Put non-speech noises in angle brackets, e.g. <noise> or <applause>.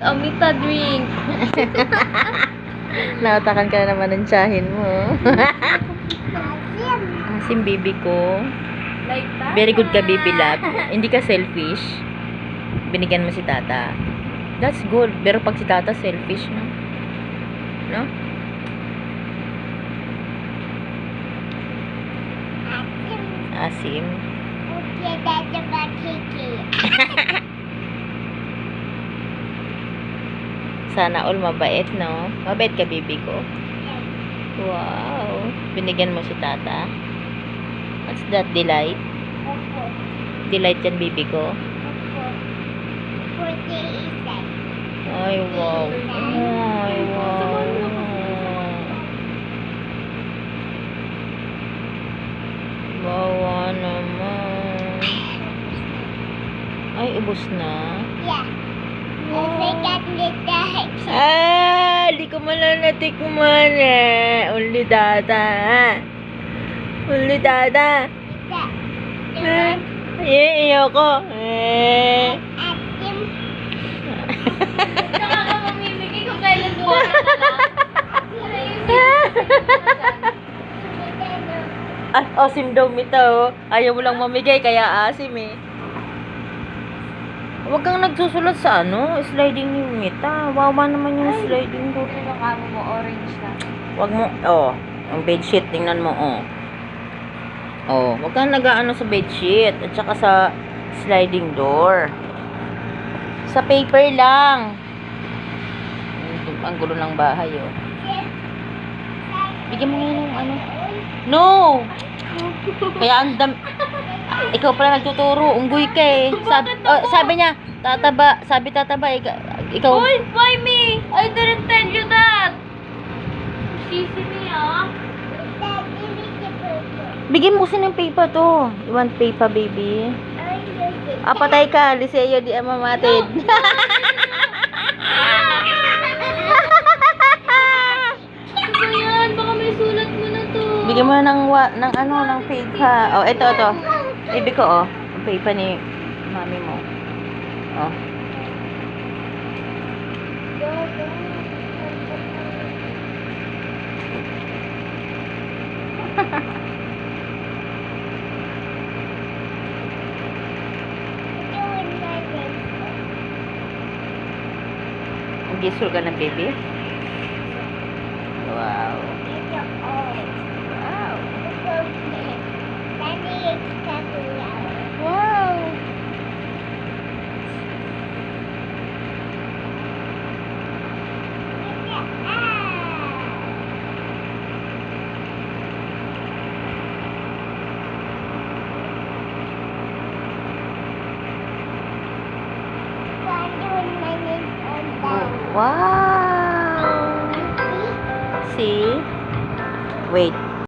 Amita drink. <laughs> Nautakan ka na naman ng tsahin mo. <laughs> Asim baby ko. Like that. Very good ka baby love. Hindi ka selfish. Binigyan mo si tata. That's good. Pero pag si tata selfish, no? No? Asim. Sana all mabait, no? Mabait ka, baby ko. Wow. Binigyan mo si tata. What's that, delight? Delight yan, baby ko. Ay, wow. Ay, wow. Bawa naman. Ay, ubos na. Ah, di ko man natikman eh. Uli dada. Uli dada. Eh, eh, ayoko. Eh. Saka ka mamimigay kung kailan na lang. ah, asim daw mito. Ayaw mo lang mamigay, kaya asim eh. Huwag kang nagsusulat sa ano, sliding yung mita. Wawa naman yung sliding ko. Ano kamo mo? Orange na. Huwag mo, oh, ang bedsheet, tingnan mo, oh. Oh, huwag kang nag-ano sa bedsheet at saka sa sliding door. Sa paper lang. Ang- Ang gulo ng bahay, oh. Bigyan mo nga ng ano. No! Kaya ang dam... Ikaw pala nagtuturo, unggoy ka eh. Sabi, oh, sabi niya, tataba, sabi tataba, ikaw, ikaw Oy, why me? I didn't tell you that. Sisi me, ah. Bigyan mo kasi ng paper to. You want paper, baby? Ah, patay ka. Liseo di amamatid. <laughs> Ba yan? Baka may sulat mo na to. Bigyan mo ng, wa, ng ano, ng paper. Oh, ito, ito. Baby ko, oh. Ang paper ni mami mo. Oh. <laughs> Gisol ka na, baby? Wow. See? Wait.